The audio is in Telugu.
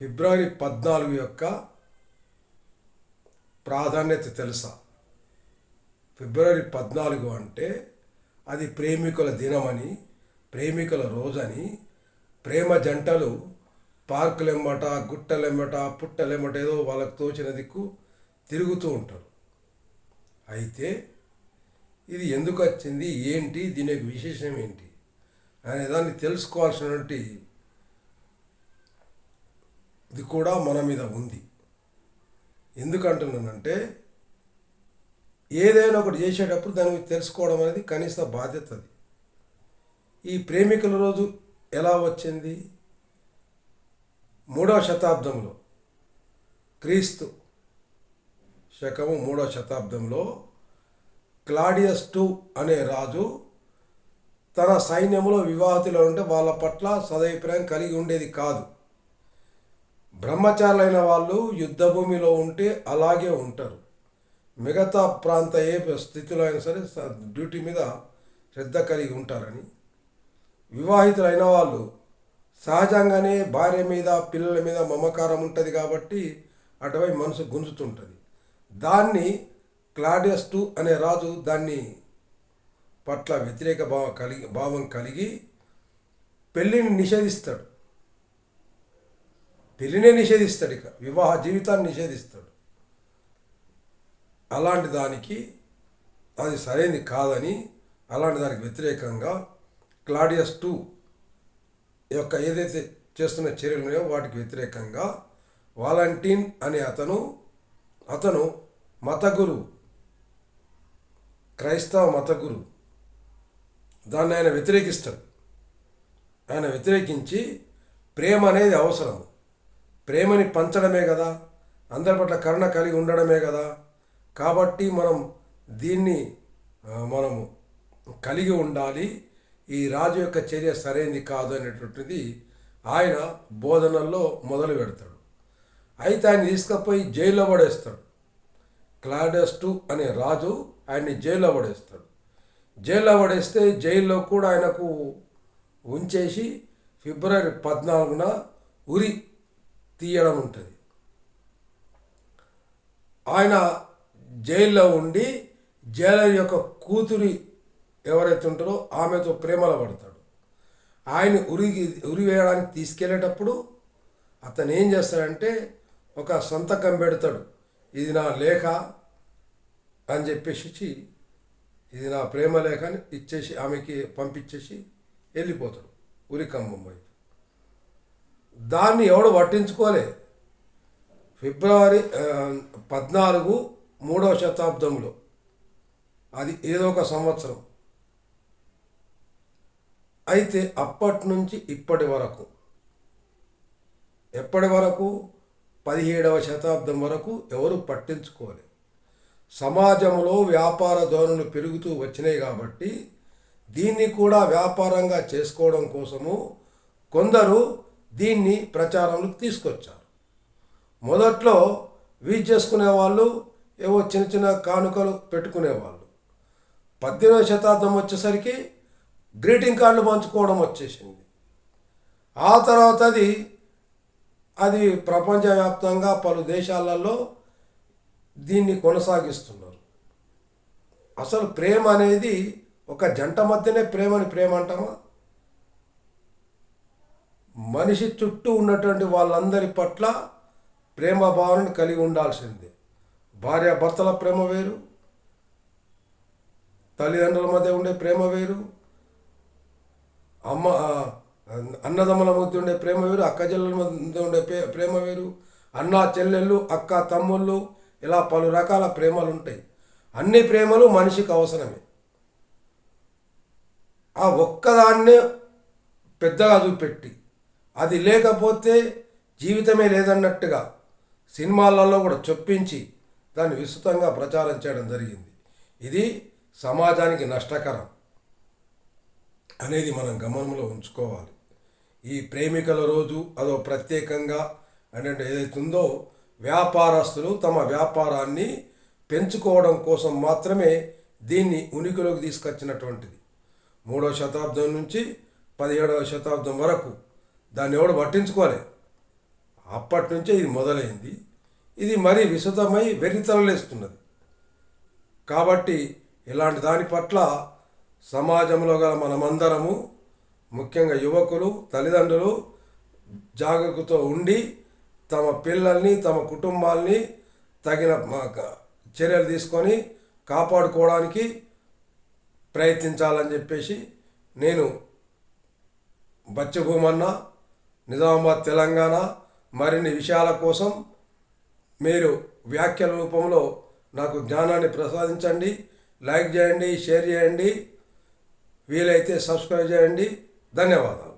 ఫిబ్రవరి పద్నాలుగు యొక్క ప్రాధాన్యత తెలుసా? ఫిబ్రవరి పద్నాలుగు అంటే అది ప్రేమికుల దినమని ప్రేమికుల రోజని ప్రేమ జంటలు పార్కులెమ్మట గుట్టలెంబట పుట్టలెంబట ఏదో వాళ్ళకు తోచిన దిక్కు తిరుగుతూ ఉంటారు. అయితే ఇది ఎందుకు వచ్చింది? ఏంటి? దీని యొక్క విశేషం ఏంటి? అనే దాన్ని తెలుసుకోవాల్సినటువంటి ఇది కూడా మన మీద ఉంది. ఎందుకంటున్నానంటే ఏదైనా ఒకటి చేసేటప్పుడు దాని గురించి తెలుసుకోవడం అనేది కనీస బాధ్యత అది. ఈ ప్రేమికుల రోజు ఎలా వచ్చింది? మూడవ శతాబ్దంలో క్రీస్తు శకము మూడవ శతాబ్దంలో క్లాడియస్ టూ అనే రాజు తన సైన్యంలో వివాహితులు ఉంటే వాళ్ళ పట్ల సదభిప్రాయం కలిగి ఉండేది కాదు. బ్రహ్మచారులైన వాళ్ళు యుద్ధ భూమిలో ఉంటే అలాగే ఉంటారు. మిగతా ప్రాంత ఏ స్థితిలో అయినా సరే డ్యూటీ మీద శ్రద్ధ కలిగి ఉంటారని. వివాహితులైన వాళ్ళు సహజంగానే భార్య మీద పిల్లల మీద మమకారం ఉంటుంది కాబట్టి అటువై మనసు గుంజుతుంటుంది. దాన్ని క్లాడియస్ టూ అనే రాజు దాన్ని పట్ల వ్యతిరేక భావం కలిగి భావం కలిగి పెళ్ళిని నిషేధిస్తాడు. పెళ్ళినే నిషేధిస్తాడు ఇక. వివాహ జీవితాన్ని నిషేధిస్తాడు. అలాంటి దానికి అది సరైనది కాదని అలాంటి దానికి వ్యతిరేకంగా క్లాడియస్ టూ యొక్క ఏదైతే చేస్తున్న చర్యలు ఉన్నాయో వాటికి వ్యతిరేకంగా వాలంటీన్ అనే అతను అతను మతగురు క్రైస్తవ మతగురు దాన్ని ఆయన వ్యతిరేకిస్తాడు. ఆయన వ్యతిరేకించి ప్రేమ అనేది అవసరం ప్రేమని పంచడమే కదా అందరి పట్ల కరుణ కలిగి ఉండడమే కదా. కాబట్టి మనం దీన్ని మనము కలిగి ఉండాలి. ఈ రాజు యొక్క చర్య సరైనది కాదు అనేటువంటిది ఆయన బోధనల్లో మొదలు పెడతాడు. అయితే ఆయన తీసుకుపోయి జైల్లో పడేస్తాడు. క్లాడస్ టూ అనే రాజు ఆయన్ని జైల్లో పడేస్తాడు. జైల్లో పడేస్తే జైల్లో కూడా ఆయనకు ఉంచేసి ఫిబ్రవరి పద్నాలుగున ఉరి తీయడం ఉంటుంది. ఆయన జైల్లో ఉండి జైలర్ యొక్క కూతురి ఎవరైతే ఉంటారో ఆమెతో ప్రేమలో పడతాడు. ఆయన ఉరిగి ఉరి వేయడానికి తీసుకెళ్ళేటప్పుడు అతను ఏం చేస్తాడంటే ఒక సంతకం పెడతాడు. ఇది నా లేఖ అని చెప్పేసి ఇది నా ప్రేమ లేఖ అని ఇచ్చేసి ఆమెకి పంపించేసి వెళ్ళిపోతాడు ఉరికంబం వైపు. దాన్ని ఎవడు పట్టించుకోలే. ఫిబ్రవరి పద్నాలుగు మూడవ శతాబ్దంలో. అది ఏదో ఒక సంవత్సరం. అయితే అప్పటి నుంచి ఇప్పటి వరకు. ఎప్పటి వరకు? పదిహేడవ శతాబ్దం వరకు ఎవరు పట్టించుకోలే. సమాజంలో వ్యాపార ధోరణులు పెరుగుతూ వచ్చినాయి కాబట్టి దీన్ని కూడా వ్యాపారంగా చేసుకోవడం కోసము కొందరు దీన్ని ప్రచారంలోకి తీసుకొచ్చారు. మొదట్లో వీజ్ చేసుకునే వాళ్ళు ఏవో చిన్న చిన్న కానుకలు పెట్టుకునేవాళ్ళు పద్దెనిమిదవ శతాబ్దం వచ్చేసరికి గ్రీటింగ్ కార్డులు పంచుకోవడం వచ్చేసింది. ఆ తర్వాత అది అది ప్రపంచవ్యాప్తంగా పలు దేశాలలో దీన్ని కొనసాగిస్తున్నారు. అసలు ప్రేమ అనేది ఒక జంట మధ్యనే ప్రేమని ప్రేమ అంటామా? మనిషి చుట్టూ ఉన్నటువంటి వాళ్ళందరి పట్ల ప్రేమ భావనను కలిగి ఉండాల్సిందే. భార్య భర్తల ప్రేమ వేరు తల్లిదండ్రుల మధ్య ఉండే ప్రేమ వేరు అమ్మ అన్నదమ్ముల మధ్య ఉండే ప్రేమ వేరు అక్క చెల్లెల మధ్య ఉండే ప్రేమ వేరు అన్న చెల్లెళ్ళు అక్క తమ్ముళ్ళు ఇలా పలు రకాల ప్రేమలు ఉంటాయి. అన్ని ప్రేమలు మనిషికి అవసరమే. ఆ ఒక్కదాన్నే పెద్దగా చూపెట్టి అది లేకపోతే జీవితమే లేదన్నట్టుగా సినిమాలలో కూడా చొప్పించి దాన్ని విస్తృతంగా ప్రచారం చేయడం జరిగింది. ఇది సమాజానికి నష్టకరం అనేది మనం గమనంలో ఉంచుకోవాలి. ఈ ప్రేమికుల రోజు అదో ప్రత్యేకంగా అంటే ఏదైతే ఉందో వ్యాపారస్తులు తమ వ్యాపారాన్ని పెంచుకోవడం కోసం మాత్రమే దీన్ని ఉనికిలోకి తీసుకొచ్చినటువంటిది. మూడవ శతాబ్దం నుంచి పదిహేడవ శతాబ్దం వరకు దాన్ని ఎవడు పట్టించుకోలే. అప్పటి నుంచే ఇది మొదలైంది. ఇది మరీ విశదమై వెర్రితలలేస్తున్నది కాబట్టి ఇలాంటి దాని పట్ల సమాజంలో గల మనమందరము ముఖ్యంగా యువకులు తల్లిదండ్రులు జాగ్రత్తతో ఉండి తమ పిల్లల్ని తమ కుటుంబాల్ని తగిన చర్యలు తీసుకొని కాపాడుకోవడానికి ప్రయత్నించాలని చెప్పేసి నేను బచ్చభూమన్న నిజామాబాద్ తెలంగాణ మరిన్ని విషయాల కోసం మీరు వ్యాఖ్యల రూపంలో నాకు జ్ఞానాన్ని ప్రసాదించండి లైక్ చేయండి షేర్ చేయండి వీలైతే సబ్స్క్రైబ్ చేయండి. ధన్యవాదాలు.